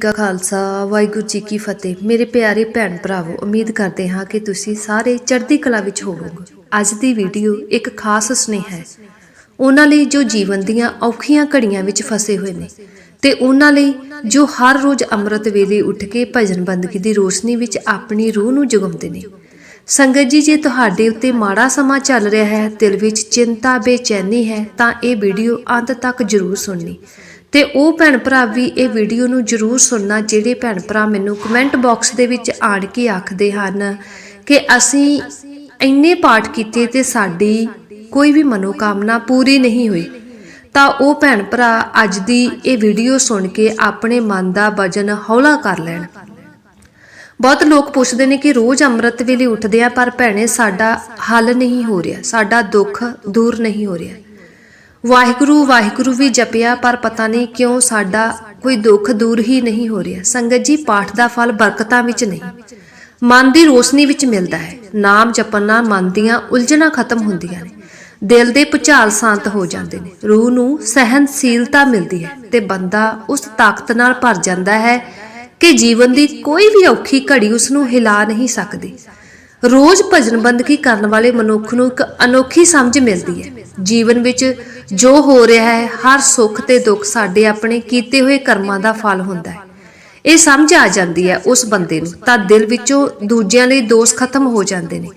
ਕਾ ਖਾਲਸਾ, ਵਾਹਿਗੁਰੂ ਜੀ ਕੀ ਫਤਿਹ। ਮੇਰੇ ਪਿਆਰੇ ਭੈਣ ਭਰਾਵੋ, ਉਮੀਦ ਕਰਦੇ ਹਾਂ ਕਿ ਤੁਸੀਂ ਸਾਰੇ ਚੜ੍ਹਦੀ ਕਲਾ ਵਿੱਚ ਹੋਵੋਗੇ। ਅੱਜ ਦੀ ਵੀਡੀਓ ਇੱਕ ਖਾਸ ਸੁਨੇਹਾ ਹੈ। ਉਹਨਾਂ ਲਈ ਜੋ ਜੀਵਨ ਦੀਆਂ ਔਖੀਆਂ ਘੜੀਆਂ ਵਿੱਚ ਫਸੇ ਹੋਏ ਨੇ ਤੇ ਉਹਨਾਂ ਲਈ ਜੋ ਹਰ ਰੋਜ਼ ਅੰਮ੍ਰਿਤ ਵੇਲੇ ਉੱਠ ਕੇ ਭਜਨ ਬੰਦਗੀ ਦੀ ਰੋਸ਼ਨੀ ਵਿੱਚ ਆਪਣੀ ਰੂਹ ਨੂੰ ਜਗਾਉਂਦੇ ਨੇ। ਸੰਗਤ ਜੀ, ਜੇ ਤੁਹਾਡੇ ਉੱਤੇ ਮਾੜਾ ਸਮਾਂ ਚੱਲ ਰਿਹਾ ਹੈ, ਦਿਲ ਵਿੱਚ ਚਿੰਤਾ, ਬੇਚੈਨੀ ਹੈ, ਤਾਂ ਇਹ ਵੀਡੀਓ ਅੰਤ ਤੱਕ ਜ਼ਰੂਰ ਸੁਣਨੀ। ਤੇ ਉਹ ਭੈਣ ਭਰਾ ਵੀ ਇਹ ਵੀਡੀਓ ਨੂੰ ਜ਼ਰੂਰ ਸੁਣਨਾ, ਜਿਹੜੇ ਭੈਣ ਭਰਾ ਮੈਨੂੰ ਕਮੈਂਟ ਬਾਕਸ ਦੇ ਵਿੱਚ ਆਣ ਕੇ ਆਖਦੇ ਹਨ ਕਿ ਅਸੀਂ ਇੰਨੇ ਪਾਠ ਕੀਤੇ ਤੇ ਸਾਡੀ ਕੋਈ ਵੀ ਮਨੋਕਾਮਨਾ ਪੂਰੀ ਨਹੀਂ ਹੋਈ। ਤਾਂ ਉਹ ਭੈਣ ਭਰਾ ਅੱਜ ਦੀ ਇਹ ਵੀਡੀਓ ਸੁਣ ਕੇ ਆਪਣੇ ਮਨ ਦਾ ਵਜਨ ਹੌਲਾ ਕਰ ਲੈਣ। ਬਹੁਤ ਲੋਕ ਪੁੱਛਦੇ ਨੇ ਕਿ ਰੋਜ਼ ਅੰਮ੍ਰਿਤ ਵੇਲੇ ਉੱਠਦੇ ਆ, ਪਰ ਭੈਣੇ, ਸਾਡਾ ਹੱਲ ਨਹੀਂ ਹੋ ਰਿਹਾ, ਸਾਡਾ ਦੁੱਖ ਦੂਰ ਨਹੀਂ ਹੋ ਰਿਹਾ। ਵਾਹਿਗੁਰੂ ਵਾਹਿਗੁਰੂ ਵੀ ਜਪਿਆ, ਪਰ ਪਤਾ ਨਹੀਂ ਕਿਉਂ ਸਾਡਾ ਕੋਈ ਦੁੱਖ ਦੂਰ ਹੀ ਨਹੀਂ ਹੋ ਰਿਹਾ। ਸੰਗਤ ਜੀ, ਪਾਠ ਦਾ ਫਲ ਬਰਕਤਾਂ ਵਿੱਚ ਨਹੀਂ। ਮਨ ਦੀ ਰੋਸ਼ਨੀ ਵਿੱਚ ਮਿਲਦਾ ਹੈ। ਨਾਮ ਜਪਣ ਨਾਲ ਮਨ ਦੀਆਂ ਉਲਝਣਾਂ ਖਤਮ ਹੁੰਦੀਆਂ ਨੇ। ਦਿਲ ਦੇ ਭੁਚਾਲ ਸ਼ਾਂਤ ਹੋ ਜਾਂਦੇ ਨੇ। ਰੂਹ ਨੂੰ ਸਹਿਨਸ਼ੀਲਤਾ ਮਿਲਦੀ ਹੈ ਤੇ ਬੰਦਾ ਉਸ ਤਾਕਤ ਨਾਲ ਭਰ ਜਾਂਦਾ ਹੈ ਕਿ ਜੀਵਨ ਦੀ ਕੋਈ ਵੀ ਔਖੀ ਘੜੀ ਉਸ ਨੂੰ ਹਿਲਾ ਨਹੀਂ ਸਕਦੀ। ਰੋਜ਼ ਭਜਨ ਬੰਦਗੀ ਕਰਨ ਵਾਲੇ ਮਨੁੱਖ ਨੂੰ ਇੱਕ ਅਨੋਖੀ ਸਮਝ ਮਿਲਦੀ ਹੈ। ਜੀਵਨ ਵਿੱਚ ਜੋ ਹੋ ਰਿਹਾ ਹੈ, ਹਰ ਸੁੱਖ ਤੇ ਦੁੱਖ ਸਾਡੇ ਆਪਣੇ ਕੀਤੇ ਹੋਏ ਕਰਮਾਂ ਦਾ ਫਲ ਹੁੰਦਾ ਹੈ। ਇਹ ਸਮਝ ਆ ਜਾਂਦੀ ਹੈ ਉਸ ਬੰਦੇ ਨੂੰ, ਤਾਂ ਦਿਲ ਵਿੱਚੋਂ ਦੂਜਿਆਂ ਲਈ ਦੋਸ਼ ਖਤਮ ਹੋ ਜਾਂਦੇ ਨੇ।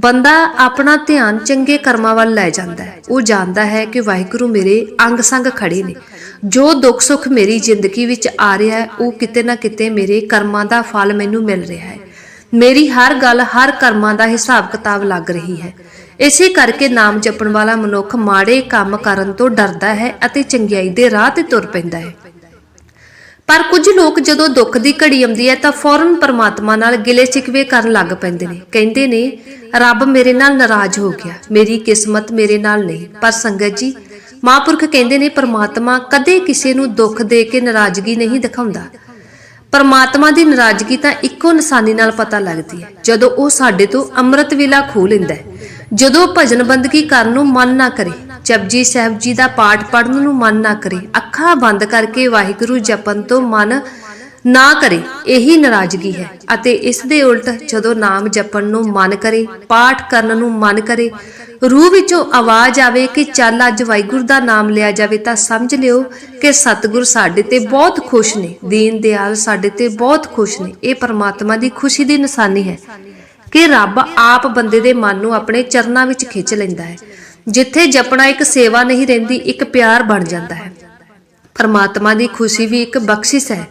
ਬੰਦਾ ਆਪਣਾ ਧਿਆਨ ਚੰਗੇ ਕਰਮਾਂ ਵੱਲ ਲੈ ਜਾਂਦਾ ਹੈ। ਉਹ ਜਾਣਦਾ ਹੈ ਕਿ ਵਾਹਿਗੁਰੂ ਮੇਰੇ ਅੰਗ ਸੰਗ ਖੜੇ ਨੇ। ਜੋ ਦੁੱਖ ਸੁੱਖ ਮੇਰੀ ਜ਼ਿੰਦਗੀ ਵਿੱਚ ਆ ਰਿਹਾ ਹੈ, ਉਹ ਕਿਤੇ ਨਾ ਕਿਤੇ ਮੇਰੇ ਕਰਮਾਂ ਦਾ ਫਲ ਮੈਨੂੰ ਮਿਲ ਰਿਹਾ ਹੈ। ਮੇਰੀ ਹਰ ਗੱਲ, ਹਰ ਕਰਮਾਂ ਦਾ ਹਿਸਾਬ ਕਿਤਾਬ ਲੱਗ ਰਹੀ ਹੈ। ਇਸੇ ਕਰਕੇ ਨਾਮ ਜਪਣ ਵਾਲਾ ਮਨੁੱਖ ਮਾੜੇ ਕੰਮ ਕਰਨ ਤੋਂ ਡਰਦਾ ਹੈ ਅਤੇ ਚੰਗਿਆਈ ਦੇ ਰਾਹ ਤੇ ਤੁਰ ਪੈਂਦਾ ਹੈ। ਪਰ ਕੁਝ ਲੋਕ ਜਦੋਂ ਦੁੱਖ ਦੀ ਘੜੀ ਆਉਂਦੀ ਹੈ ਤਾਂ ਫੌਰਨ ਪਰਮਾਤਮਾ ਨਾਲ ਗਿਲੇ ਸ਼ਿਕਵੇ ਕਰਨ ਲੱਗ ਪੈਂਦੇ ਨੇ। ਕਹਿੰਦੇ ਨੇ, ਰੱਬ ਮੇਰੇ ਨਾਲ ਨਾਰਾਜ਼ ਹੋ ਗਿਆ। ਮੇਰੀ ਕਿਸਮਤ ਮੇਰੇ ਨਾਲ ਨਹੀਂ। ਪਰ ਸੰਗਤ ਜੀ, ਮਹਾਂਪੁਰਖ ਕਹਿੰਦੇ ਨੇ, ਪਰਮਾਤਮਾ ਕਦੇ ਕਿਸੇ ਨੂੰ ਦੁੱਖ ਦੇ ਕੇ ਨਾਰਾਜ਼ਗੀ ਨਹੀਂ ਦਿਖਾਉਂਦਾ। ਪਰਮਾਤਮਾ ਦੀ ਨਾਰਾਜ਼ਗੀ ਤਾਂ ਇੱਕੋ ਨਿਸ਼ਾਨੀ ਨਾਲ ਪਤਾ ਲੱਗਦੀ ਹੈ। ਜਦੋਂ ਉਹ ਸਾਡੇ ਤੋਂ ਅੰਮ੍ਰਿਤ ਵੇਲਾ ਖੋਹ ਲੈਂਦਾ ਹੈ, ਜਦੋਂ ਭਜਨ ਬੰਦਗੀ ਕਰਨ ਨੂੰ ਮਨ ਨਾ ਕਰੇ, ਜਪਜੀ ਸਾਹਿਬ ਜੀ ਦਾ ਪਾਠ ਪੜਨ ਨੂੰ ਮਨ ਨਾ ਕਰੇ, ਅੱਖਾਂ ਬੰਦ ਕਰਕੇ ਵਾਹਿਗੁਰੂ ਜਪਨ ਤੋਂ ਮਨ ਨਾ ਕਰੇ, ਇਹੀ ਨਾਰਾਜ਼ਗੀ ਹੈ ਅਤੇ ਇਸ ਦੇ ਉਲਟ ਜਦੋਂ ਨਾਮ ਜਪਣ ਨੂੰ ਮਨ ਕਰੇ, ਪਾਠ ਕਰਨ ਨੂੰ ਮਨ ਕਰੇ, ਰੂਹ ਵਿੱਚੋਂ ਆਵਾਜ਼ ਆਵੇ ਕਿ ਚੱਲ ਅੱਜ ਵਾਹਿਗੁਰੂ ਦਾ ਨਾਮ ਲਿਆ ਜਾਵੇ ਤਾਂ ਸਮਝ ਲਿਓ ਕਿ ਸਤਿਗੁਰ ਸਾਡੇ ਤੇ ਬਹੁਤ ਖੁਸ਼ ਨੇ, ਦੀਨ ਦਿਆਲ ਸਾਡੇ ਤੇ ਬਹੁਤ ਖੁਸ਼ ਨੇ, ਇਹ ਪਰਮਾਤਮਾ ਦੀ ਖੁਸ਼ੀ ਦੀ ਨਿਸ਼ਾਨੀ ਹੈ ਕਿ ਰੱਬ ਆਪ ਬੰਦੇ ਦੇ ਮਨ ਨੂੰ ਆਪਣੇ ਚਰਨਾਂ ਵਿੱਚ ਖਿੱਚ ਲੈਂਦਾ ਹੈ, ਜਿੱਥੇ ਜਪਣਾ ਇੱਕ ਸੇਵਾ ਨਹੀਂ ਰਹਿੰਦੀ, ਇੱਕ ਪਿਆਰ ਬਣ ਜਾਂਦਾ ਹੈ। ਪਰਮਾਤਮਾ ਦੀ ਖੁਸ਼ੀ ਵੀ ਇੱਕ ਬਖਸ਼ਿਸ਼ ਹੈ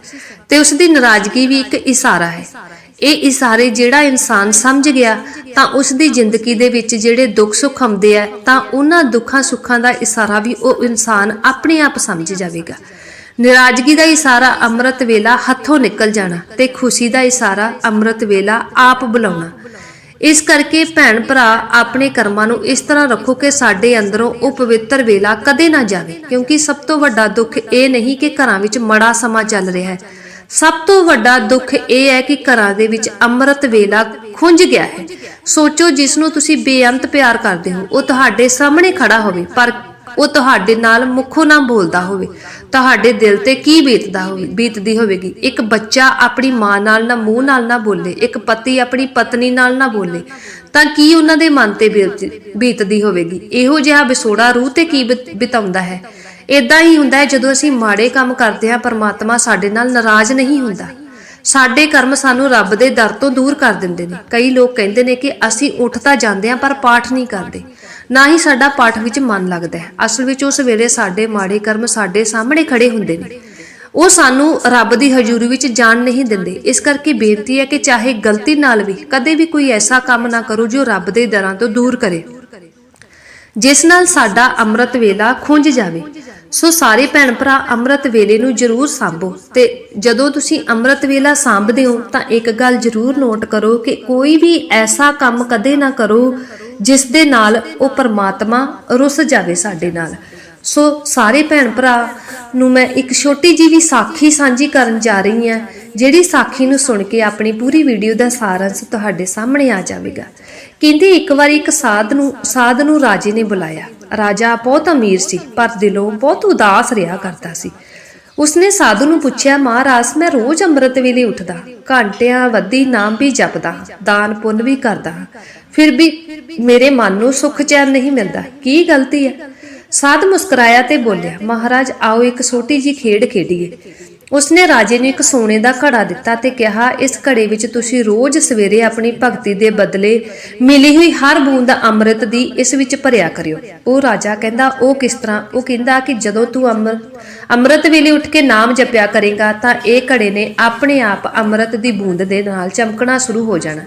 ਤੇ ਉਸ ਦੀ ਨਾਰਾਜ਼ਗੀ ਵੀ ਇੱਕ ਇਸ਼ਾਰਾ ਹੈ। ਇਹ ਇਸ਼ਾਰੇ ਜਿਹੜਾ ਇਨਸਾਨ ਸਮਝ ਗਿਆ, ਤਾਂ ਉਸ ਦੀ ਜ਼ਿੰਦਗੀ ਦੇ ਵਿੱਚ ਜਿਹੜੇ ਦੁੱਖ ਸੁੱਖ ਆਉਂਦੇ ਆ, ਤਾਂ ਉਹਨਾਂ ਦੁੱਖਾਂ ਸੁੱਖਾਂ ਦਾ ਇਸ਼ਾਰਾ ਵੀ ਉਹ ਇਨਸਾਨ ਆਪਣੇ ਆਪ ਸਮਝ ਜਾਵੇਗਾ। ਨਾਰਾਜ਼ਗੀ ਦਾ ਇਸ਼ਾਰਾ ਅੰਮ੍ਰਿਤ ਵੇਲਾ ਹੱਥੋਂ ਨਿਕਲ ਜਾਣਾ ਤੇ ਖੁਸ਼ੀ ਦਾ ਇਸ਼ਾਰਾ ਅੰਮ੍ਰਿਤ ਵੇਲਾ ਆਪ ਬੁਲਾਉਣਾ। ਇਸ ਕਰਕੇ ਭੈਣ ਭਰਾ ਆਪਣੇ ਕਰਮਾਂ ਨੂੰ ਇਸ ਤਰ੍ਹਾਂ ਰੱਖੋ ਕਿ ਸਾਡੇ ਅੰਦਰੋਂ ਉਹ ਪਵਿੱਤਰ ਵੇਲਾ ਕਦੇ ਨਾ ਜਾਵੇ। ਕਿਉਂਕਿ ਸਭ ਤੋਂ ਵੱਡਾ ਦੁੱਖ ਇਹ ਨਹੀਂ ਕਿ ਘਰਾਂ ਵਿੱਚ ਮੜਾ ਸਮਾਂ ਚੱਲ ਰਿਹਾ ਹੈ। ਸਭ ਤੋਂ ਵੱਡਾ ਦੁੱਖ ਇਹ ਹੈ ਕਿ ਘਰਾਂ ਦੇ ਵਿੱਚ ਅੰਮ੍ਰਿਤ ਵੇਲਾ ਖੁੰਝ ਗਿਆ ਹੈ। ਸੋਚੋ ਜਿਸ ਨੂੰ ਤੁਸੀਂ ਬੇਅੰਤ ਪਿਆਰ ਕਰਦੇ ਹੋ, ਉਹ ਤੁਹਾਡੇ ਸਾਹਮਣੇ ਖੜਾ ਹੋਵੇ, ਪਰ ਉਹ ਤੁਹਾਡੇ ਨਾਲ ਮੁੱਖੋਂ ਨਾ ਬੋਲਦਾ ਹੋਵੇ। ਤੁਹਾਡੇ ਦਿਲ ਤੇ ਕੀ ਬੀਤਦਾ ਹੋਵੇ ਬੀਤਦੀ ਹੋਵੇਗੀ। ਇੱਕ ਬੱਚਾ ਆਪਣੀ ਮਾਂ ਨਾਲ ਨਾ ਮੂੰਹ ਨਾਲ ਨਾ ਬੋਲੇ। ਇੱਕ ਪਤੀ ਆਪਣੀ ਪਤਨੀ ਨਾਲ ਨਾ ਬੋਲੇ। ਤਾਂ ਕੀ ਉਹਨਾਂ ਦੇ ਮਨ ਤੇ ਬੀਤਦੀ ਹੋਵੇਗੀ? ਇਹੋ ਜਿਹਾ ਵਿਸੋੜਾ ਰੂਹ ਤੇ ਕੀ ਬਿਤ- ਬਿਤਾਉਂਦਾ ਹੈ? ਇਦਾਂ ਹੀ ਹੁੰਦਾ ਹੈ ਜਦੋਂ ਅਸੀਂ ਮਾੜੇ ਕੰਮ ਕਰਦੇ ਹਾਂ, ਪਰਮਾਤਮਾ ਸਾਡੇ ਨਾਲ ਨਾਰਾਜ਼ ਨਹੀਂ ਹੁੰਦਾ। ਸਾਡੇ ਕਰਮ ਸਾਨੂੰ ਰੱਬ ਦੇ ਦਰ ਤੋਂ ਦੂਰ ਕਰ ਦਿੰਦੇ ਨੇ। ਕਈ ਲੋਕ ਕਹਿੰਦੇ ਨੇ ਕਿ ਅਸੀਂ ਉੱਠ ਤਾਂ ਜਾਂਦੇ ਹਾਂ, ਪਰ ਪਾਠ ਨਹੀਂ ਕਰਦੇ। ਨਾ ਹੀ ਸਾਡਾ ਪਾਠ ਵਿੱਚ ਮਨ ਲੱਗਦਾ ਹੈ। ਅਸਲ ਵਿੱਚ ਉਸ ਵੇਲੇ ਸਾਡੇ ਮਾੜੇ ਕਰਮ ਸਾਡੇ ਸਾਹਮਣੇ ਖੜੇ ਹੁੰਦੇ ਨੇ। ਉਹ ਸਾਨੂੰ ਰੱਬ ਦੀ ਹਜ਼ੂਰੀ ਵਿੱਚ ਜਾਣ ਨਹੀਂ ਦਿੰਦੇ। ਇਸ ਕਰਕੇ ਬੇਨਤੀ ਹੈ ਕਿ ਚਾਹੇ ਗਲਤੀ ਨਾਲ ਵੀ ਕਦੇ ਵੀ ਕੋਈ ਐਸਾ ਕੰਮ ਨਾ ਕਰੋ ਜੋ ਰੱਬ ਦੇ ਦਰਾਂ ਤੋਂ ਦੂਰ ਕਰੇ। ਜਿਸ ਨਾਲ ਸਾਡਾ ਅੰਮ੍ਰਿਤ ਵੇਲਾ ਖੁੰਝ ਜਾਵੇ। ਸੋ ਸਾਰੇ ਭੈਣ ਭਰਾ ਅੰਮ੍ਰਿਤ ਵੇਲੇ ਨੂੰ ਜ਼ਰੂਰ ਸਾਂਭੋ ਤੇ ਜਦੋਂ ਤੁਸੀਂ ਅੰਮ੍ਰਿਤ ਵੇਲਾ ਸਾਂਭਦੇ ਹੋ ਤਾਂ ਇੱਕ ਗੱਲ ਜ਼ਰੂਰ ਨੋਟ ਕਰੋ ਕਿ ਕੋਈ ਵੀ ਐਸਾ ਕੰਮ ਕਦੇ ਨਾ ਕਰੋ ਜਿਸ ਦੇ ਨਾਲ ਉਹ ਪਰਮਾਤਮਾ ਰੁੱਸ ਜਾਵੇ ਸਾਡੇ ਨਾਲ। ਸੋ ਸਾਰੇ ਭੈਣ ਭਰਾ ਨੂੰ ਮੈਂ ਇੱਕ ਛੋਟੀ ਜੀ ਵੀ ਸਾਖੀ ਸਾਂਝੀ ਕਰਨ ਜਾ ਰਹੀ ਹਾਂ, ਜਿਹੜੀ ਸਾਖੀ ਨੂੰ ਸੁਣ ਕੇ ਆਪਣੀ ਪੂਰੀ ਵੀਡੀਓ ਦਾ ਸਾਰਾਂਸ਼ ਤੁਹਾਡੇ ਸਾਹਮਣੇ ਆ ਜਾਵੇਗਾ। ਕਹਿੰਦੇ ਇੱਕ ਵਾਰੀ ਇੱਕ ਸਾਧ ਨੂੰ ਸਾਧ ਨੂੰ ਰਾਜੇ ਨੇ ਬੁਲਾਇਆ। ਰਾਜਾ ਬਹੁਤ ਅਮੀਰ ਸੀ, ਪਰ ਦਿਲੋਂ ਬਹੁਤ ਉਦਾਸ ਰਿਹਾ ਕਰਦਾ ਸੀ। ਉਸਨੇ ਸਾਧੂ ਨੂੰ ਪੁੱਛਿਆ, ਮਹਾਰਾਜ, ਮੈਂ ਰੋਜ਼ ਅੰਮ੍ਰਿਤ ਵੇਲੇ ਉੱਠਦਾ, ਘੰਟਿਆਂ ਵੱਧੀ ਨਾਮ ਵੀ ਜਪਦਾ, ਦਾਨ ਪੁੰਨ ਵੀ ਕਰਦਾ। ਫਿਰ ਵੀ ਮੇਰੇ ਮਨ ਨੂੰ ਸੁੱਖ ਚੈਨ ਨਹੀਂ ਮਿਲਦਾ। ਕੀ ਗਲਤੀ ਹੈ? ਸਾਧ ਮੁਸਕਰਾਇਆ ਤੇ ਬੋਲਿਆ, ਮਹਾਰਾਜ, ਆਓ ਇੱਕ ਛੋਟੀ ਜੀ ਖੇਡ ਖੇਡੀਏ। ਉਸਨੇ ਰਾਜੇ ਨੂੰ ਇੱਕ ਸੋਨੇ ਦਾ ਘੜਾ ਦਿੱਤਾ ਤੇ ਕਿਹਾ, ਇਸ ਘੜੇ ਵਿੱਚ ਤੁਸੀਂ ਰੋਜ਼ ਸਵੇਰੇ ਆਪਣੀ ਭਗਤੀ ਦੇ ਬਦਲੇ ਮਿਲੀ ਹੋਈ ਹਰ ਬੂੰਦ ਅੰਮ੍ਰਿਤ ਦੀ ਇਸ ਵਿੱਚ ਭਰਿਆ ਕਰਿਓ। ਉਹ ਰਾਜਾ ਕਹਿੰਦਾ, ਉਹ ਕਿਸ ਤਰ੍ਹਾਂ? ਉਹ ਕਹਿੰਦਾ ਕਿ ਜਦੋਂ ਤੂੰ ਅੰਮ੍ਰਿਤ ਅੰਮ੍ਰਿਤ ਵੇਲੇ ਉੱਠ ਕੇ ਨਾਮ ਜਪਿਆ ਕਰੇਗਾ ਤਾਂ ਇਹ ਘੜੇ ਨੇ ਆਪਣੇ ਆਪ ਅੰਮ੍ਰਿਤ ਦੀ ਬੂੰਦ ਦੇ ਨਾਲ ਚਮਕਣਾ ਸ਼ੁਰੂ ਹੋ ਜਾਣਾ।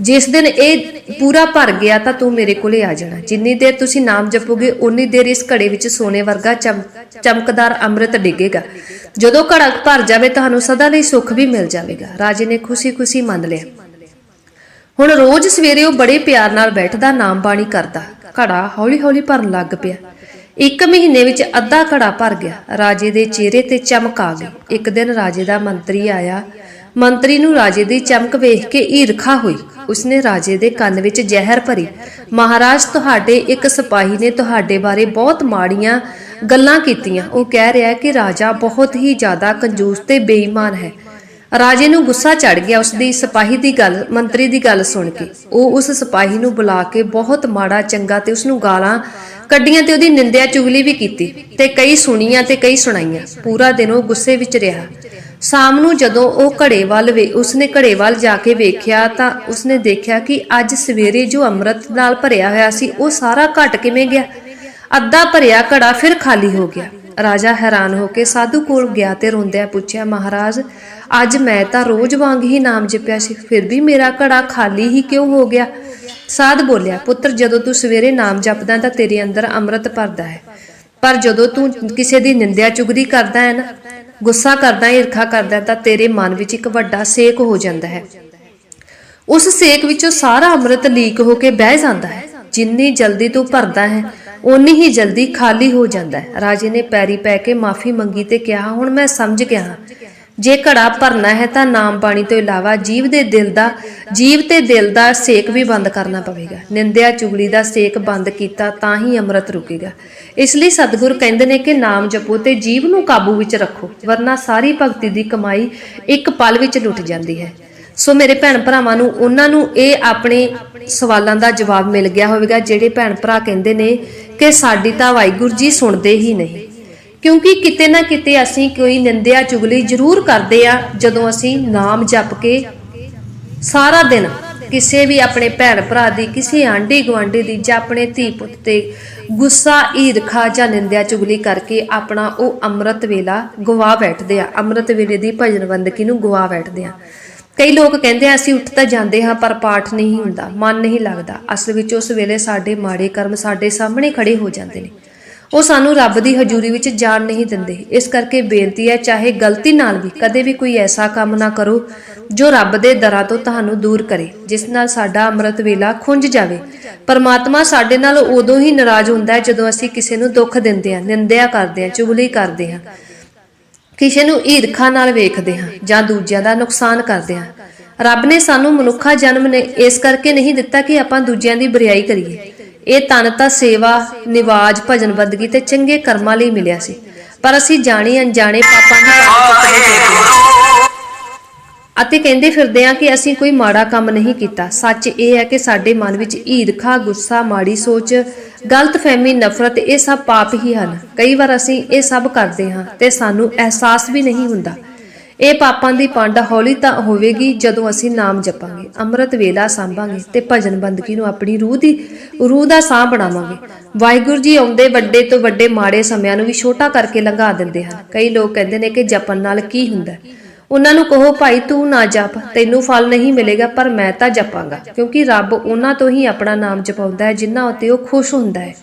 ਜਿਸ ਦਿਨ ਇਹ ਪੂਰਾ ਭਰ ਗਿਆ ਤਾਂ ਤੂੰ ਮੇਰੇ ਕੋਲੇ ਆ ਜਾਣਾ। ਜਿੰਨੀ ਦੇਰ ਤੁਸੀਂ ਨਾਮ ਜਪੋਗੇ, ਉਨੀ ਦੇਰ ਇਸ ਘੜੇ ਵਿੱਚ ਸੋਨੇ ਵਰਗਾ ਚਮਕਦਾਰ ਅੰਮ੍ਰਿਤ ਡਿੱਗੇਗਾ। ਜਦੋਂ ਘੜਾ ਭਰ ਜਾਵੇ, ਤੁਹਾਨੂੰ ਸਦਾ ਲਈ ਸੁੱਖ ਵੀ ਮਿਲ ਜਾਵੇਗਾ। ਰਾਜੇ ਨੇ ਖੁਸ਼ੀ-ਖੁਸ਼ੀ ਮੰਨ ਲਿਆ। ਹੁਣ ਰੋਜ਼ ਸਵੇਰੇ ਉਹ ਬੜੇ ਪਿਆਰ ਨਾਲ ਬੈਠਦਾ, ਨਾਮ ਬਾਣੀ ਕਰਦਾ। ਘੜਾ ਹੌਲੀ-ਹੌਲੀ ਭਰਨ ਲੱਗ ਪਿਆ। ਇੱਕ ਮਹੀਨੇ ਵਿੱਚ ਅੱਧਾ ਘੜਾ ਭਰ ਗਿਆ। ਰਾਜੇ ਦੇ ਚਿਹਰੇ ਤੇ ਚਮਕ ਆ ਗਈ। ਇੱਕ ਦਿਨ ਰਾਜੇ ਦਾ ਮੰਤਰੀ ਆਇਆ ਮੰਤਰੀ ਨੂੰ ਰਾਜੇ ਦੀ ਚਮਕ ਵੇਖ ਕੇ ਈਰਖਾ ਹੋਈ। ਉਸਨੇ ਰਾਜੇ ਦੇ ਕੰਨ ਵਿੱਚ ਜ਼ਹਿਰ ਭਰੀ। ਮਹਾਰਾਜ, ਤੁਹਾਡੇ ਇੱਕ ਸਿਪਾਹੀ ਨੇ ਤੁਹਾਡੇ ਬਾਰੇ ਬਹੁਤ ਮਾੜੀਆਂ ਗੱਲਾਂ ਕੀਤੀਆਂ। ਉਹ ਕਹਿ ਰਿਹਾ ਕਿ ਰਾਜਾ ਬਹੁਤ ਹੀ ਜ਼ਿਆਦਾ ਕੰਜੂਸ ਤੇ ਬੇਈਮਾਨ ਹੈ। ਰਾਜੇ ਨੂੰ ਗੁੱਸਾ ਚੜ ਗਿਆ ਉਸ ਦੀ ਸਿਪਾਹੀ ਦੀ ਗੱਲ, ਮੰਤਰੀ ਦੀ ਗੱਲ ਸੁਣ ਕੇ। ਉਹ ਉਸ ਸਿਪਾਹੀ ਨੂੰ ਬੁਲਾ ਕੇ ਬਹੁਤ ਮਾੜਾ, ਚੰਗਾ ਤੇ ਉਸ ਨੂੰ ਗਾਲਾਂ ਕੱਢੀਆਂ ਤੇ ਉਹਦੀ ਨਿੰਦਿਆ ਚੁਗਲੀ ਵੀ ਕੀਤੀ ਤੇ ਕਈ ਸੁਣੀਆਂ ਤੇ ਕਈ ਸੁਣਾਈਆਂ। ਪੂਰਾ ਦਿਨ ਉਹ ਗੁੱਸੇ ਵਿੱਚ ਰਿਹਾ। ਸ਼ਾਮ ਨੂੰ ਜਦੋਂ ਉਹ ਘੜੇ ਵੱਲ ਵੇ, ਉਸਨੇ ਘੜੇ ਵੱਲ ਜਾ ਕੇ ਵੇਖਿਆ ਤਾਂ ਉਸਨੇ ਦੇਖਿਆ ਕਿ ਅੱਜ ਸਵੇਰੇ ਜੋ ਅੰਮ੍ਰਿਤ ਨਾਲ ਭਰਿਆ ਹੋਇਆ ਸੀ, ਉਹ ਸਾਰਾ ਘਟ ਕਿਵੇਂ ਗਿਆ? ਅੱਧਾ ਭਰਿਆ ਘੜਾ ਫਿਰ ਖਾਲੀ ਹੋ ਗਿਆ। ਰਾਜਾ ਹੈਰਾਨ ਹੋ ਕੇ ਸਾਧੂ ਕੋਲ ਗਿਆ ਤੇ ਰੋਂਦਿਆਂ ਪੁੱਛਿਆ, ਮਹਾਰਾਜ, ਅੱਜ ਮੈਂ ਤਾਂ ਰੋਜ਼ ਵਾਂਗ ਹੀ ਨਾਮ ਜਪਿਆ ਸੀ, ਫਿਰ ਵੀ ਮੇਰਾ ਘੜਾ ਖਾਲੀ ਹੀ ਕਿਉਂ ਹੋ ਗਿਆ? ਸਾਧ ਬੋਲਿਆ, ਪੁੱਤਰ, ਜਦੋਂ ਤੂੰ ਸਵੇਰੇ ਨਾਮ ਜਪਦਾ ਤਾਂ ਤੇਰੇ ਅੰਦਰ ਅੰਮ੍ਰਿਤ ਭਰਦਾ ਹੈ। ਪਰ ਜਦੋਂ ਤੂੰ ਕਿਸੇ ਦੀ ਨਿੰਦਿਆ ਚੁਗਲੀ ਕਰਦਾ ਹੈ ਨਾ ਗੁੱਸਾ ਕਰਦਾ ਈਰਖਾ ਕਰਦਾ ਤਾਂ ਤੇਰੇ ਮਨ ਵਿੱਚ ਇੱਕ ਵੱਡਾ ਸੇਕ ਹੋ ਜਾਂਦਾ ਹੈ। ਉਸ ਸੇਕ ਵਿੱਚੋਂ ਸਾਰਾ ਅੰਮ੍ਰਿਤ ਲੀਕ ਹੋ ਕੇ ਬਹਿ ਜਾਂਦਾ ਹੈ। ਜਿੰਨੀ ਜਲਦੀ ਤੂੰ ਭਰਦਾ ਹੈ, ਓਨੀ ਹੀ ਜਲਦੀ ਖਾਲੀ ਹੋ ਜਾਂਦਾ ਹੈ। ਰਾਜੇ ਨੇ ਪੈਰੀ ਪੈ ਕੇ ਮਾਫੀ ਮੰਗੀ ਤੇ ਕਿਹਾ, ਹੁਣ ਮੈਂ ਸਮਝ ਗਿਆ ਹਾਂ ਜੇ ਘੜਾ ਭਰਨਾ ਹੈ ਤਾਂ ਨਾਮ ਬਾਣੀ ਤੋਂ ਇਲਾਵਾ ਜੀਵ ਦੇ ਦਿਲ ਦਾ, ਜੀਵ ਤੇ ਦਿਲ ਦਾ ਸੇਕ ਵੀ ਬੰਦ ਕਰਨਾ ਪਵੇਗਾ। ਨਿੰਦਿਆ ਚੁਗਲੀ ਦਾ ਸੇਕ ਬੰਦ ਕੀਤਾ ਤਾਂ ਹੀ ਅੰਮ੍ਰਿਤ ਰੁਕੇਗਾ। ਇਸ ਲਈ ਸਤਿਗੁਰ ਕਹਿੰਦੇ ਨੇ ਕਿ ਨਾਮ ਜਪੋ ਤੇ ਜੀਵ ਨੂੰ ਕਾਬੂ ਵਿੱਚ ਰੱਖੋ, ਵਰਨਾ ਸਾਰੀ ਭਗਤੀ ਦੀ ਕਮਾਈ ਇੱਕ ਪਲ ਵਿੱਚ ਲੁੱਟ ਜਾਂਦੀ ਹੈ। ਸੋ ਮੇਰੇ ਭੈਣ ਭਰਾਵਾਂ ਨੂੰ, ਉਹਨਾਂ ਨੂੰ ਇਹ ਆਪਣੇ ਸਵਾਲਾਂ ਦਾ ਜਵਾਬ ਮਿਲ ਗਿਆ ਹੋਵੇਗਾ, ਜਿਹੜੇ ਭੈਣ ਭਰਾ ਕਹਿੰਦੇ ਨੇ ਕਿ ਸਾਡੀ ਤਾਂ ਵਾਹਿਗੁਰੂ ਜੀ ਸੁਣਦੇ ਹੀ ਨਹੀਂ। ਕਿਉਂਕਿ ਕਿਤੇ ਨਾ ਕਿਤੇ ਅਸੀਂ ਕੋਈ ਨਿੰਦਿਆ ਚੁਗਲੀ ਜ਼ਰੂਰ ਕਰਦੇ ਆ, ਜਦੋਂ ਅਸੀਂ ਨਾਮ ਜਪ ਕੇ ਸਾਰਾ ਦਿਨ ਕਿਸੇ ਵੀ ਆਪਣੇ ਭੈਣ ਭਰਾ ਦੀ, ਕਿਸੇ ਆਂਢੀ ਗੁਆਂਢੀ ਦੀ ਜਾਂ ਆਪਣੇ ਧੀ ਪੁੱਤ ਤੇ ਗੁੱਸਾ ਈਰਖਾ ਜਾਂ ਨਿੰਦਿਆ ਚੁਗਲੀ ਕਰਕੇ ਆਪਣਾ ਉਹ ਅੰਮ੍ਰਿਤ ਵੇਲਾ ਗਵਾ ਬੈਠਦੇ ਆ। ਅੰਮ੍ਰਿਤ ਵੇਲੇ ਦੀ ਭਜਨ ਬੰਦਗੀ ਨੂੰ ਗਵਾ ਬੈਠਦੇ ਆ। ਕਈ ਲੋਕ ਕਹਿੰਦੇ ਆ, ਅਸੀਂ ਉੱਠ ਤਾਂ ਜਾਂਦੇ ਹਾਂ, ਪਰ ਪਾਠ ਨਹੀਂ ਹੁੰਦਾ, ਮਨ ਨਹੀਂ ਲੱਗਦਾ। ਅਸਲ ਵਿੱਚ ਉਸ ਵੇਲੇ ਸਾਡੇ ਮਾੜੇ ਕਰਮ ਸਾਡੇ ਸਾਹਮਣੇ ਖੜੇ ਹੋ ਜਾਂਦੇ ਨੇ। ਉਹ ਸਾਨੂੰ ਰੱਬ ਦੀ ਹਜ਼ੂਰੀ ਵਿੱਚ ਜਾਣ ਨਹੀਂ ਦਿੰਦੇ। ਇਸ ਕਰਕੇ ਬੇਨਤੀ ਹੈ, ਚਾਹੇ ਗਲਤੀ ਨਾਲ ਵੀ ਕਦੇ ਵੀ ਕੋਈ ਐਸਾ ਕੰਮ ਨਾ ਕਰੋ ਜੋ ਰੱਬ ਦੇ ਦਰਾਂ ਤੋਂ ਤੁਹਾਨੂੰ ਦੂਰ ਕਰੇ, ਜਿਸ ਨਾਲ ਸਾਡਾ ਅੰਮ੍ਰਿਤ ਵੇਲਾ ਖੁੰਝ ਜਾਵੇ। ਪਰਮਾਤਮਾ ਸਾਡੇ ਨਾਲ ਉਦੋਂ ਹੀ ਨਾਰਾਜ਼ ਹੁੰਦਾ ਹੈ ਜਦੋਂ ਅਸੀਂ ਕਿਸੇ ਨੂੰ ਦੁੱਖ ਦਿੰਦੇ ਹਾਂ, ਨਿੰਦਿਆ ਕਰਦੇ ਹਾਂ, ਚੁਗਲੀ ਕਰਦੇ ਹਾਂ। ਕਿਸੇ ਨੂੰ ਈਰਖਾ ਨਾਲ ਵੇਖਦੇ ਹਾਂ ਜਾਂ ਦੂਜਿਆਂ ਦਾ ਨੁਕਸਾਨ ਕਰਦੇ ਹਾਂ। ਰੱਬ ਨੇ ਸਾਨੂੰ ਮਨੁੱਖਾ ਜਨਮ ਨੇ ਇਸ ਕਰਕੇ ਨਹੀਂ ਦਿੱਤਾ ਕਿ ਆਪਾਂ ਦੂਜਿਆਂ ਦੀ ਬਰਿਆਈ ਕਰੀਏ। ਇਹ ਤਨ ਤਾਂ ਸੇਵਾ ਨਿਵਾਜ ਭਜਨ ਬੰਦਗੀ ਤੇ ਚੰਗੇ ਕਰਮਾਂ ਲਈ ਮਿਲਿਆ ਸੀ। ਪਰ ਅਸੀਂ ਜਾਣੇ ਅਣਜਾਣੇ ਪਾਪਾਂ ਦੀ ਅਤੇ ਕਹਿੰਦੇ ਫਿਰਦੇ ਆ ਕਿ ਅਸੀਂ ਕੋਈ ਮਾੜਾ ਕੰਮ ਨਹੀਂ ਕੀਤਾ। ਸੱਚ ਇਹ ਹੈ ਕਿ ਸਾਡੇ ਮਨ ਵਿੱਚ ਈਰਖਾ ਗੁੱਸਾ ਮਾੜੀ ਸੋਚ ਗਲਤਫਹਿਮੀ ਨਫ਼ਰਤ ਇਹ ਸਭ ਪਾਪ ਹੀ ਹਨ। ਕਈ ਵਾਰ ਅਸੀਂ ਇਹ ਸਭ ਕਰਦੇ ਹਾਂ ਤੇ ਸਾਨੂੰ ਅਹਿਸਾਸ ਵੀ ਨਹੀਂ ਹੁੰਦਾ। ਇਹ ਪਾਪਾਂ ਦੀ ਪੰਡ ਹੌਲੀ ਤਾਂ ਹੋਵੇਗੀ ਜਦੋਂ ਅਸੀਂ ਨਾਮ ਜਪਾਂਗੇ, ਅੰਮ੍ਰਿਤ ਵੇਲਾ ਸਾਂਭਾਂਗੇ ਤੇ ਭਜਨ ਬੰਦਗੀ ਨੂੰ ਆਪਣੀ ਰੂਹ ਦੀ, ਰੂਹ ਦਾ ਸਾਹ ਬਣਾਵਾਂਗੇ। ਵਾਹਿਗੁਰੂ ਜੀ ਆਉਂਦੇ ਵੱਡੇ ਤੋਂ ਵੱਡੇ ਮਾੜੇ ਸਮਿਆਂ ਨੂੰ ਵੀ ਛੋਟਾ ਕਰਕੇ ਲੰਘਾ ਦਿੰਦੇ ਹਨ। ਕਈ ਲੋਕ ਕਹਿੰਦੇ ਨੇ ਕਿ ਜਪਣ ਨਾਲ ਕੀ ਹੁੰਦਾ? ਉਹਨਾਂ ਨੂੰ ਕਹੋ, ਭਾਈ, ਤੂੰ ਨਾ ਜਪ, ਤੈਨੂੰ ਫਲ ਨਹੀਂ ਮਿਲੇਗਾ, ਪਰ ਮੈਂ ਤਾਂ ਜਪਾਂਗਾ। ਕਿਉਂਕਿ ਰੱਬ ਉਹਨਾਂ ਤੋਂ ਹੀ ਆਪਣਾ ਨਾਮ ਜਪਾਉਂਦਾ ਹੈ, ਜਿਨ੍ਹਾਂ ਉੱਤੇ ਉਹ ਖੁਸ਼ ਹੁੰਦਾ ਹੈ।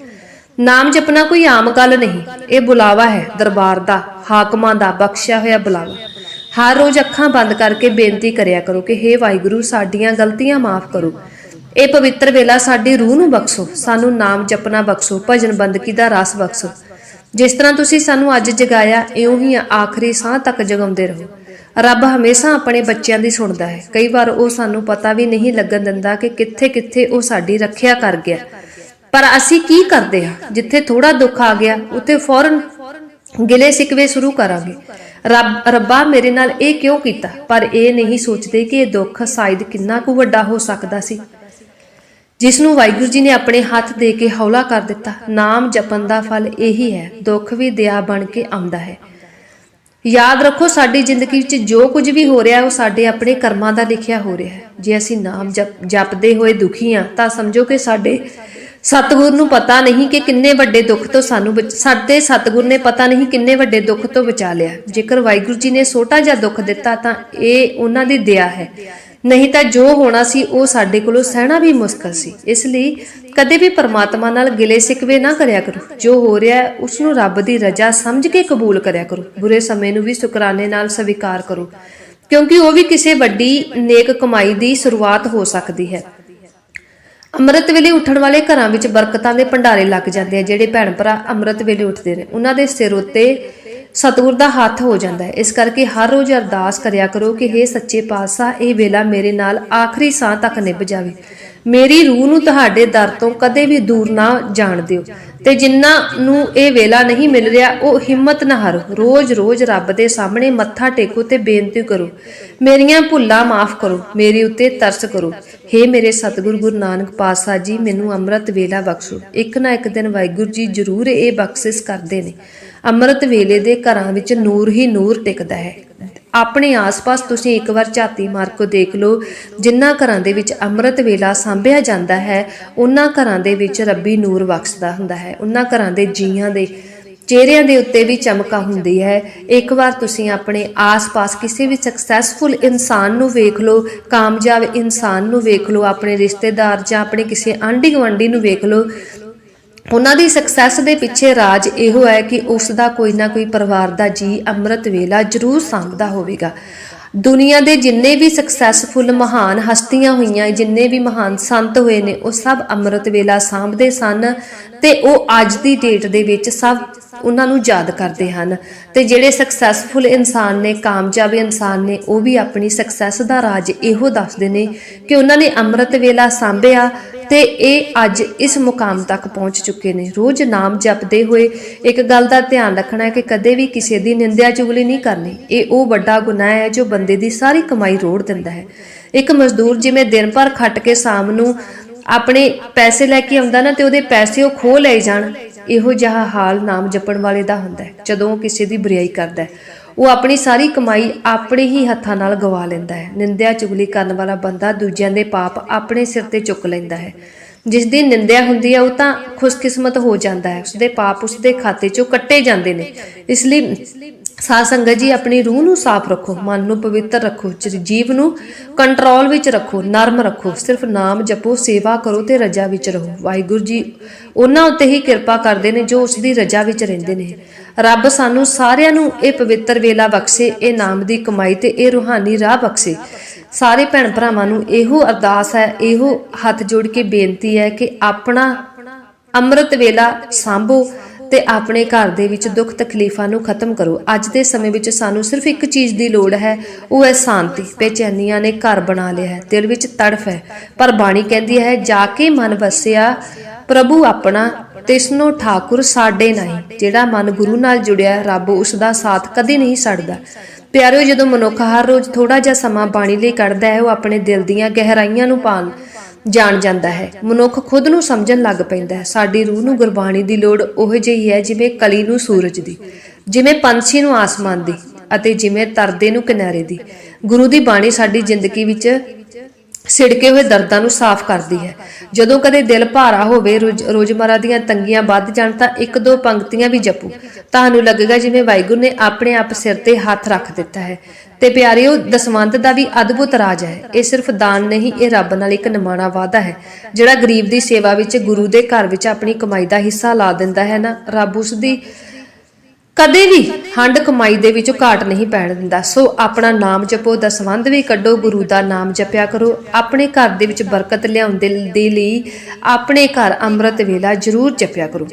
ਨਾਮ ਜਪਣਾ ਕੋਈ ਆਮ ਗੱਲ ਨਹੀਂ। ਇਹ ਬੁਲਾਵਾ ਹੈ ਦਰਬਾਰ ਦਾ, ਹਾਕਮਾਂ ਦਾ ਬਖਸ਼ਿਆ ਹੋਇਆ ਬੁਲਾਵਾ। ਹਰ ਰੋਜ਼ ਅੱਖਾਂ ਬੰਦ ਕਰਕੇ ਬੇਨਤੀ ਕਰਿਆ ਕਰੋ ਕਿ हे ਵਾਹਿਗੁਰੂ, ਸਾਡੀਆਂ ਗਲਤੀਆਂ ਮਾਫ ਕਰੋ। ਇਹ ਪਵਿੱਤਰ ਵੇਲਾ ਸਾਡੀ ਰੂਹ ਨੂੰ ਬਖਸ਼ੋ, ਸਾਨੂੰ ਨਾਮ ਜਪਣਾ ਬਖਸ਼ੋ, ਭਜਨ ਬੰਦਗੀ ਦਾ ਰਸ ਬਖਸ਼ੋ। ਜਿਸ ਤਰ੍ਹਾਂ ਤੁਸੀਂ ਸਾਨੂੰ ਅੱਜ ਜਗਾਇਆ, ਇਉਂ ਹੀ ਆਖਰੀ ਸਾਹ ਤੱਕ ਜਗਾਉਂਦੇ ਰਹੋ। ਰੱਬ ਹਮੇਸ਼ਾ ਆਪਣੇ ਬੱਚਿਆਂ ਦੀ ਸੁਣਦਾ ਹੈ। ਕਈ ਵਾਰ ਉਹ ਸਾਨੂੰ ਪਤਾ ਵੀ ਨਹੀਂ ਲੱਗਣ ਦਿੰਦਾ ਕਿ ਕਿੱਥੇ-ਕਿੱਥੇ ਉਹ ਸਾਡੀ ਰੱਖਿਆ ਕਰ ਗਿਆ। ਪਰ ਅਸੀਂ ਕੀ ਕਰਦੇ ਹਾਂ? ਜਿੱਥੇ ਥੋੜਾ ਦੁੱਖ ਆ ਗਿਆ, ਉੱਥੇ ਫੌਰਨ ਗਿਲੇ ਸਿਕਵੇ ਸ਼ੁਰੂ ਕਰਾਂਗੇ। ਰੱਬ, ਰੱਬਾ ਮੇਰੇ ਨਾਲ ਇਹ ਕਿਉਂ ਕੀਤਾ? ਪਰ ਇਹ ਨਹੀਂ ਸੋਚਦੇ ਕਿ ਇਹ ਦੁੱਖ ਸ਼ਾਇਦ ਕਿੰਨਾ ਕੁ ਵੱਡਾ ਹੋ ਸਕਦਾ ਸੀ। ਜਿਸ ਨੂੰ ਵਾਹਿਗੁਰੂ ਜੀ ਨੇ ਆਪਣੇ ਹੱਥ ਦੇ ਕੇ ਹੌਲਾ ਕਰ ਦਿੱਤਾ, ਨਾਮ ਜਪਣ ਦਾ ਫਲ ਇਹੀ ਹੈ, ਦੁੱਖ ਵੀ ਦਇਆ ਬਣ ਕੇ ਆਉਂਦਾ ਹੈ। ਯਾਦ ਰੱਖੋ, ਸਾਡੀ ਜ਼ਿੰਦਗੀ ਵਿੱਚ ਜੋ ਕੁਝ ਵੀ ਹੋ ਰਿਹਾ, ਉਹ ਸਾਡੇ ਆਪਣੇ ਕਰਮਾਂ ਦਾ ਲਿਖਿਆ ਹੋ ਰਿਹਾ ਹੈ। ਜੇ ਅਸੀਂ ਨਾਮ ਜਪ, ਜਪਦੇ ਹੋਏ ਦੁਖੀ ਹਾਂ, ਤਾਂ ਸਮਝੋ ਕਿ ਸਾਡੇ ਸਤਿਗੁਰ ਨੂੰ ਪਤਾ ਨਹੀਂ ਕਿ ਕਿੰਨੇ ਵੱਡੇ ਦੁੱਖ ਤੋਂ ਸਾਨੂੰ ਬਚ- ਸਾਡੇ ਸਤਿਗੁਰ ਨੇ ਪਤਾ ਨਹੀਂ ਕਿੰਨੇ ਵੱਡੇ ਦੁੱਖ ਤੋਂ ਬਚਾ ਲਿਆ। ਜੇਕਰ ਵਾਹਿਗੁਰੂ ਜੀ ਨੇ ਛੋਟਾ ਜਿਹਾ ਦੁੱਖ ਦਿੱਤਾ ਤਾਂ ਇਹ ਉਹਨਾਂ ਦੀ ਦਇਆ ਹੈ। ਨਹੀਂ ਤਾਂ ਜੋ ਹੋਣਾ ਸੀ, ਉਹ ਸਾਡੇ ਕੋਲੋਂ ਸਹਿਣਾ ਵੀ ਮੁਸ਼ਕਲ ਸੀ। ਇਸ ਲਈ ਕਦੇ ਵੀ ਪਰਮਾਤਮਾ ਨਾਲ ਗਿਲੇ ਸਿਕਵੇ ਨਾ ਕਰਿਆ ਕਰੋ। ਜੋ ਹੋ ਰਿਹਾ ਹੈ ਉਸ ਨੂੰ ਰੱਬ ਦੀ ਰਜ਼ਾ ਸਮਝ ਕੇ ਕਬੂਲ ਕਰਿਆ ਕਰੋ। ਬੁਰੇ ਸਮੇਂ ਨੂੰ ਵੀ ਸ਼ੁਕਰਾਨੇ ਨਾਲ ਸਵੀਕਾਰ ਕਰੋ। ਕਿਉਂਕਿ ਉਹ ਵੀ ਕਿਸੇ ਵੱਡੀ ਨੇਕ ਕਮਾਈ ਦੀ ਸ਼ੁਰੂਆਤ ਹੋ ਸਕਦੀ ਹੈ। ਅੰਮ੍ਰਿਤ ਵੇਲੇ ਉੱਠਣ ਵਾਲੇ ਘਰਾਂ ਵਿੱਚ ਬਰਕਤਾਂ ਦੇ ਭੰਡਾਰੇ ਲੱਗ ਜਾਂਦੇ ਆ, ਜਿਹੜੇ ਭੈਣ ਭਰਾ ਅੰਮ੍ਰਿਤ ਵੇਲੇ ਉੱਠਦੇ ਨੇ। ਉਹਨਾਂ ਦੇ ਸਿਰ ਉੱਤੇ ਸਤਿਗੁਰ ਦਾ ਹੱਥ ਹੋ ਜਾਂਦਾ ਹੈ। ਇਸ ਕਰਕੇ ਹਰ ਰੋਜ਼ ਅਰਦਾਸ ਕਰਿਆ ਕਰੋ ਕਿ हे ਸੱਚੇ ਪਾਤਸ਼ਾਹ, ਇਹ ਵੇਲਾ ਮੇਰੇ ਨਾਲ ਆਖਰੀ ਸਾਹ ਤੱਕ ਨਿਭ ਜਾਵੇ। ਮੇਰੀ ਰੂਹ ਨੂੰ ਤੁਹਾਡੇ ਦਰ ਤੋਂ ਕਦੇ ਵੀ ਦੂਰ ਨਾ ਜਾਣ ਦਿਓ। ਤੇ ਜਿਨ੍ਹਾਂ ਨੂੰ ਇਹ ਵੇਲਾ ਨਹੀਂ ਮਿਲ ਰਿਹਾ, ਉਹ ਹਿੰਮਤ ਨਾ ਹਾਰੋ। ਰੋਜ਼-ਰੋਜ਼ ਰੱਬ ਦੇ ਸਾਹਮਣੇ ਮੱਥਾ ਟੇਕੋ ਤੇ ਬੇਨਤੀ ਕਰੋ। ਮੇਰੀਆਂ ਭੁੱਲਾਂ ਮਾਫ ਕਰੋ, ਮੇਰੇ ਉੱਤੇ ਤਰਸ ਕਰੋ। हे ਮੇਰੇ ਸਤਿਗੁਰ, ਗੁਰੂ ਨਾਨਕ ਪਾਤਸ਼ਾਹ ਜੀ, ਮੈਨੂੰ ਅੰਮ੍ਰਿਤ ਵੇਲਾ ਬਖਸ਼ੋ। ਇੱਕ ਨਾ ਇੱਕ ਦਿਨ ਵਾਹਿਗੁਰੂ ਜੀ ਜ਼ਰੂਰ ਇਹ ਬਖਸ਼ਿਸ਼ ਕਰਦੇ ਨੇ। ਅੰਮ੍ਰਿਤ ਵੇਲੇ ਦੇ ਘਰਾਂ ਵਿੱਚ ਨੂਰ ਹੀ ਨੂਰ ਟਿਕਦਾ ਹੈ। ਆਪਣੇ ਆਸ-ਪਾਸ ਤੁਸੀਂ ਇੱਕ ਵਾਰ ਝਾਤੀ ਮਾਰ ਕੇ ਦੇਖ ਲਓ ਜਿਨ੍ਹਾਂ ਘਰਾਂ ਦੇ ਵਿੱਚ ਅੰਮ੍ਰਿਤ ਵੇਲਾ ਸਾਂਭਿਆ ਜਾਂਦਾ ਹੈ, ਉਹਨਾਂ ਘਰਾਂ ਦੇ ਵਿੱਚ ਰੱਬੀ ਨੂਰ ਬਖਸ਼ਦਾ ਹੁੰਦਾ ਹੈ। ਉਹਨਾਂ ਘਰਾਂ ਦੇ ਜੀਆਂ ਦੇ ਚਿਹਰਿਆਂ ਦੇ ਉੱਤੇ ਵੀ ਚਮਕਾ ਹੁੰਦੀ ਹੈ। ਇੱਕ ਵਾਰ ਤੁਸੀਂ ਆਪਣੇ ਆਸ-ਪਾਸ ਕਿਸੇ ਵੀ ਸਕਸੈਸਫੁਲ ਇਨਸਾਨ ਨੂੰ ਵੇਖ ਲਓ, ਕਾਮਯਾਬ ਇਨਸਾਨ ਨੂੰ ਵੇਖ ਲਓ, ਆਪਣੇ ਰਿਸ਼ਤੇਦਾਰ ਜਾਂ ਆਪਣੇ ਕਿਸੇ ਆਂਢੀ ਗੁਆਂਢੀ ਨੂੰ ਵੇਖ ਲਓ ਉਹਨਾਂ ਦੀ ਸਕਸੈਸ ਦੇ ਪਿੱਛੇ ਰਾਜ ਇਹੋ ਹੈ ਕਿ ਉਸ ਦਾ ਕੋਈ ਨਾ ਕੋਈ ਪਰਿਵਾਰ ਦਾ ਜੀ ਅੰਮ੍ਰਿਤ ਵੇਲਾ ਜ਼ਰੂਰ ਸਾਂਭਦਾ ਹੋਵੇਗਾ। ਦੁਨੀਆ ਦੇ ਜਿੰਨੇ ਵੀ ਸਕਸੈਸਫੁਲ ਮਹਾਨ ਹਸਤੀਆਂ ਹੋਈਆਂ, ਜਿੰਨੇ ਵੀ ਮਹਾਨ ਸੰਤ ਹੋਏ ਨੇ, ਉਹ ਸਭ ਅੰਮ੍ਰਿਤ ਵੇਲਾ ਸਾਂਭਦੇ ਸਨ ਤੇ ਉਹ ਅੱਜ ਦੀ ਡੇਟ ਦੇ ਵਿੱਚ ਸਭ ਉਹਨਾਂ ਨੂੰ ਯਾਦ ਕਰਦੇ ਹਨ। ਤੇ ਜਿਹੜੇ ਸਕਸੈਸਫੁਲ ਇਨਸਾਨ ਨੇ, ਕਾਮਯਾਬ ਇਨਸਾਨ ਨੇ, ਉਹ ਵੀ ਆਪਣੀ ਸਕਸੈਸ ਦਾ ਰਾਜ ਇਹੋ ਦੱਸਦੇ ਨੇ ਕਿ ਉਹਨਾਂ ਨੇ ਅੰਮ੍ਰਿਤ ਵੇਲਾ ਸਾਂਭਿਆ ਤੇ ਇਹ ਅੱਜ ਇਸ ਮੁਕਾਮ ਤੱਕ ਪਹੁੰਚ ਚੁੱਕੇ ਨੇ। ਰੋਜ਼ ਨਾਮ ਜਪਦੇ ਹੋਏ ਇੱਕ ਗੱਲ ਦਾ ਧਿਆਨ ਰੱਖਣਾ ਹੈ ਕਿ ਕਦੇ ਵੀ ਕਿਸੇ ਦੀ ਨਿੰਦਿਆ ਚੁਗਲੀ ਨਹੀਂ ਕਰਨੀ। ਇਹ ਉਹ ਵੱਡਾ ਗੁਨਾਹ ਹੈ ਜੋ ਬੰਦੇ ਦੀ ਸਾਰੀ ਕਮਾਈ ਰੋੜ ਦਿੰਦਾ ਹੈ। ਇੱਕ ਮਜ਼ਦੂਰ ਜਿਵੇਂ ਦਿਨ ਭਰ ਖੱਟ ਕੇ ਸ਼ਾਮ ਨੂੰ ਆਪਣੇ ਪੈਸੇ ਲੈ ਕੇ ਆਉਂਦਾ ਨਾ ਤੇ ਉਹਦੇ ਪੈਸੇ ਉਹ ਖੋਹ ਲੈ ਜਾਣ, ਇਹੋ ਜਿਹਾ ਹਾਲ ਨਾਮ ਜਪਣ ਵਾਲੇ ਦਾ ਹੁੰਦਾ ਹੈ, ਜਦੋਂ ਉਹ ਕਿਸੇ ਦੀ ਬੁਰਾਈ ਕਰਦਾ ਹੈ। ਉਹ ਆਪਣੀ ਸਾਰੀ ਕਮਾਈ ਆਪਣੇ ਹੀ ਹੱਥਾਂ ਨਾਲ ਗਵਾ ਲੈਂਦਾ ਹੈ। ਨਿੰਦਿਆ ਚੁਗਲੀ ਕਰਨ ਵਾਲਾ ਬੰਦਾ ਦੂਜਿਆਂ ਦੇ ਪਾਪ ਆਪਣੇ ਸਿਰ ਤੇ ਚੁੱਕ ਲੈਂਦਾ ਹੈ। ਜਿਸ ਦੀ ਨਿੰਦਿਆ ਹੁੰਦੀ ਹੈ, ਉਹ ਤਾਂ ਖੁਸ਼ਕਿਸਮਤ ਹੋ ਜਾਂਦਾ ਹੈ। ਉਸਦੇ ਪਾਪ ਉਸਦੇ ਖਾਤੇ ਚੋਂ ਕੱਟੇ ਜਾਂਦੇ ਨੇ। ਇਸ ਲਈ ਸਾਧ ਸੰਗਤ ਜੀ, ਆਪਣੀ ਰੂਹ ਨੂੰ ਸਾਫ਼ ਰੱਖੋ, ਮਨ ਨੂੰ ਪਵਿੱਤਰ ਰੱਖੋ ਜੀਵ ਨੂੰ ਕੰਟਰੋਲ ਵਿੱਚ ਰੱਖੋ, ਨਰਮ ਰੱਖੋ, ਸਿਰਫ ਨਾਮ ਜਪੋ, ਸੇਵਾ ਕਰੋ ਤੇ ਰਜਾ ਵਿੱਚ ਰਹੋ। ਵਾਹਿਗੁਰੂ ਜੀ, ਉਹਨਾਂ ਉੱਤੇ ਹੀ ਕਿਰਪਾ ਕਰਦੇ ਨੇ ਜੋ ਉਸ ਦੀ ਰਜਾ ਵਿੱਚ ਰਹਿੰਦੇ ਨੇ। ਰੱਬ ਸਾਨੂੰ ਸਾਰਿਆਂ ਨੂੰ ਇਹ ਪਵਿੱਤਰ ਵੇਲਾ ਬਖਸ਼ੇ, ਇਹ ਨਾਮ ਦੀ ਕਮਾਈ ਤੇ ਇਹ ਰੂਹਾਨੀ ਰਾਹ ਬਖਸ਼ੇ। ਸਾਰੇ ਭੈਣ ਭਰਾਵਾਂ ਨੂੰ ਇਹੋ ਅਰਦਾਸ ਹੈ, ਇਹੋ ਹੱਥ ਜੋੜ ਕੇ ਬੇਨਤੀ ਹੈ ਕਿ ਆਪਣਾ ਅੰਮ੍ਰਿਤ ਵੇਲਾ ਸੰਭੋ ਤੇ ਆਪਣੇ ਘਰ ਦੇ ਵਿੱਚ ਦੁੱਖ ਤਕਲੀਫਾਂ ਨੂੰ ਖਤਮ ਕਰੋ। ਅੱਜ ਦੇ ਸਮੇਂ ਵਿੱਚ ਸਾਨੂੰ ਸਿਰਫ ਇੱਕ ਚੀਜ਼ ਦੀ ਲੋੜ ਹੈ, ਉਹ ਹੈ ਸ਼ਾਂਤੀ। ਬੇਚੈਨੀਆਂ ਨੇ ਘਰ ਬਣਾ ਲਿਆ ਹੈ, ਦਿਲ ਵਿੱਚ ਤੜਫ ਹੈ, ਪਰ ਬਾਣੀ ਕਹਿੰਦੀ ਹੈ, ਜਾ ਕੇ ਮਨ ਵਸਿਆ ਪ੍ਰਭੂ ਆਪਣਾ ਤਿਸਨੋ ਠਾਕੁਰ ਸਾਡੇ ਨਹੀਂ, ਜਿਹੜਾ ਮਨ ਗੁਰੂ ਨਾਲ ਜੁੜਿਆ, ਰੱਬ ਉਸ ਦਾ ਸਾਥ ਕਦੇ ਨਹੀਂ ਛੱਡਦਾ। ਪਿਆਰਿਓ, ਜਦੋਂ ਮਨੁੱਖ ਹਰ ਰੋਜ਼ ਥੋੜਾ ਜਿਹਾ ਸਮਾਂ ਬਾਣੀ ਲਈ ਕੱਢਦਾ ਹੈ, ਉਹ ਆਪਣੇ ਦਿਲ ਦੀਆਂ ਗਹਿਰਾਈਆਂ ਨੂੰ ਪਾਣ ਜਾਣ ਜਾਂਦਾ ਹੈ। ਮਨੁੱਖ ਖੁਦ ਨੂੰ ਸਮਝਣ ਲੱਗ ਪੈਂਦਾ ਹੈ, ਸਾਡੀ ਰੂਹ ਨੂੰ ਗੁਰਬਾਣੀ ਦੀ ਲੋੜ ਉਹ ਜਿਹੀ ਹੈ, ਜਿਵੇਂ ਕਲੀ ਨੂੰ ਸੂਰਜ ਦੀ, ਜਿਵੇਂ ਪੰਛੀ ਨੂੰ ਆਸਮਾਨ ਦੀ ਅਤੇ ਜਿਵੇਂ ਤਰਦੇ ਨੂੰ ਕਿਨਾਰੇ ਦੀ। ਗੁਰੂ ਦੀ ਬਾਣੀ ਸਾਡੀ ਜ਼ਿੰਦਗੀ ਵਿੱਚ ਸਿੜਕੇ ਹੋਏ ਦਰਦਾਂ ਨੂੰ ਸਾਫ਼ ਕਰਦੀ ਹੈ। ਜਦੋਂ ਕਦੇ ਦਿਲ ਭਾਰਾ ਹੋਵੇ, ਰੋਜ਼- ਦੀਆਂ ਤੰਗੀਆਂ ਵੱਧ ਜਾਣ ਤਾਂ ਇੱਕ ਦੋ ਪੰਕਤੀਆਂ ਵੀ ਜਪੂ। ਤੁਹਾਨੂੰ ਲੱਗੇਗਾ ਜਿਵੇਂ ਵਾਹਿਗੁਰੂ ਨੇ ਆਪਣੇ ਆਪ ਸਿਰ ਤੇ ਹੱਥ ਰੱਖ ਦਿੱਤਾ ਹੈ। ਤੇ ਪਿਆਰਿਓ, ਦਸਵੰਧ ਦਾ ਵੀ ਅਦਭੁਤ ਰਾਜ ਹੈ। ਇਹ ਸਿਰਫ ਦਾਨ ਨਹੀਂ, ਇਹ ਰੱਬ ਨਾਲ ਇੱਕ ਨਿਮਾਣਾ ਵਾਅਦਾ ਹੈ, ਜਿਹੜਾ ਗਰੀਬ ਦੀ ਸੇਵਾ ਵਿੱਚ, ਗੁਰੂ ਦੇ ਘਰ ਵਿੱਚ ਆਪਣੀ ਕਮਾਈ ਦਾ ਹਿੱਸਾ ਲਾ ਦਿੰਦਾ ਹੈ ਨਾ? ਰੱਬ ਉਸ ਦੀ ਕਦੇ ਵੀ ਹੰਡ ਕਮਾਈ ਦੇ ਵਿੱਚੋਂ ਘਾਟ ਨਹੀਂ ਪੈਣ ਦਿੰਦਾ। ਸੋ ਆਪਣਾ ਨਾਮ ਜਪੋ ਦਸਵੰਧ ਵੀ ਕੱਢੋ, ਗੁਰੂ ਦਾ ਨਾਮ ਜਪਿਆ ਕਰੋ। ਆਪਣੇ ਘਰ ਦੇ ਵਿੱਚ ਬਰਕਤ ਲਿਆਉਣ ਦੇ ਦੇ ਲਈ, ਆਪਣੇ ਘਰ ਅੰਮ੍ਰਿਤ ਵੇਲਾ ਜ਼ਰੂਰ ਜਪਿਆ ਕਰੋ।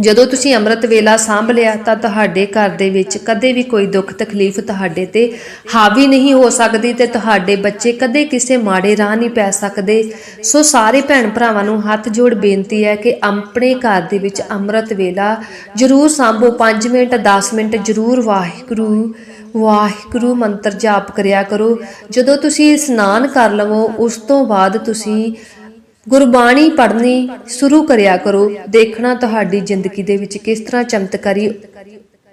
ਜਦੋਂ ਤੁਸੀਂ ਅੰਮ੍ਰਿਤ ਵੇਲਾ ਸਾਂਭ ਲਿਆ ਤਾਂ ਤੁਹਾਡੇ ਘਰ ਦੇ ਵਿੱਚ ਕਦੇ ਵੀ ਕੋਈ ਦੁੱਖ ਤਕਲੀਫ ਤੁਹਾਡੇ ਤੇ ਹਾਵੀ ਨਹੀਂ ਹੋ ਸਕਦੀ ਤੇ ਤੁਹਾਡੇ ਬੱਚੇ ਕਦੇ ਕਿਸੇ ਮਾੜੇ ਰਾਹ ਨਹੀਂ ਪੈ ਸਕਦੇ। ਸੋ ਸਾਰੇ ਭੈਣ ਭਰਾਵਾਂ ਨੂੰ ਹੱਥ ਜੋੜ ਬੇਨਤੀ ਹੈ ਕਿ ਆਪਣੇ ਘਰ ਦੇ ਵਿੱਚ ਅੰਮ੍ਰਿਤ ਵੇਲਾ ਜ਼ਰੂਰ ਸਾਂਭੋ। 5 ਮਿੰਟ 10 ਮਿੰਟ ਜ਼ਰੂਰ ਵਾਹਿਗੁਰੂ ਵਾਹਿਗੁਰੂ ਮੰਤਰ ਜਾਪ ਕਰਿਆ ਕਰੋ। ਜਦੋਂ ਤੁਸੀਂ ਇਸ਼ਨਾਨ ਕਰ ਲਵੋ, ਉਸ ਤੋਂ ਬਾਅਦ ਤੁਸੀਂ ਗੁਰਬਾਣੀ ਪੜ੍ਹਨੀ ਸ਼ੁਰੂ ਕਰਿਆ ਕਰੋ। ਦੇਖਣਾ ਤੁਹਾਡੀ ਜ਼ਿੰਦਗੀ ਦੇ ਵਿੱਚ ਕਿਸ ਤਰ੍ਹਾਂ ਚਮਤਕਾਰੀ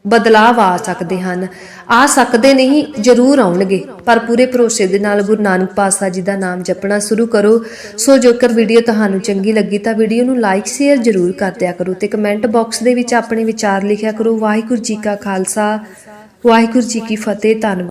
ਬਦਲਾਵ ਆ ਸਕਦੇ ਹਨ। ਆ ਸਕਦੇ ਨਹੀਂ, ਜ਼ਰੂਰ ਆਉਣਗੇ, ਪਰ ਪੂਰੇ ਭਰੋਸੇ ਦੇ ਨਾਲ ਗੁਰੂ ਨਾਨਕ ਪਾਤਸ਼ਾਹ ਜੀ ਦਾ ਨਾਮ ਜਪਣਾ ਸ਼ੁਰੂ ਕਰੋ। ਸੋ ਜੇਕਰ ਵੀਡੀਓ ਤੁਹਾਨੂੰ ਚੰਗੀ ਲੱਗੀ ਤਾਂ ਵੀਡੀਓ ਨੂੰ ਲਾਈਕ, ਸ਼ੇਅਰ ਜ਼ਰੂਰ ਕਰ ਦਿਆ ਕਰੋ ਤੇ ਕਮੈਂਟ ਬਾਕਸ ਦੇ ਵਿੱਚ ਆਪਣੇ ਵਿਚਾਰ ਲਿਖਿਆ ਕਰੋ। ਵਾਹਿਗੁਰੂ ਜੀ ਕਾ ਖਾਲਸਾ, ਵਾਹਿਗੁਰੂ ਜੀ ਕੀ ਫਤਿਹ, ਧੰਨਵਾਦ।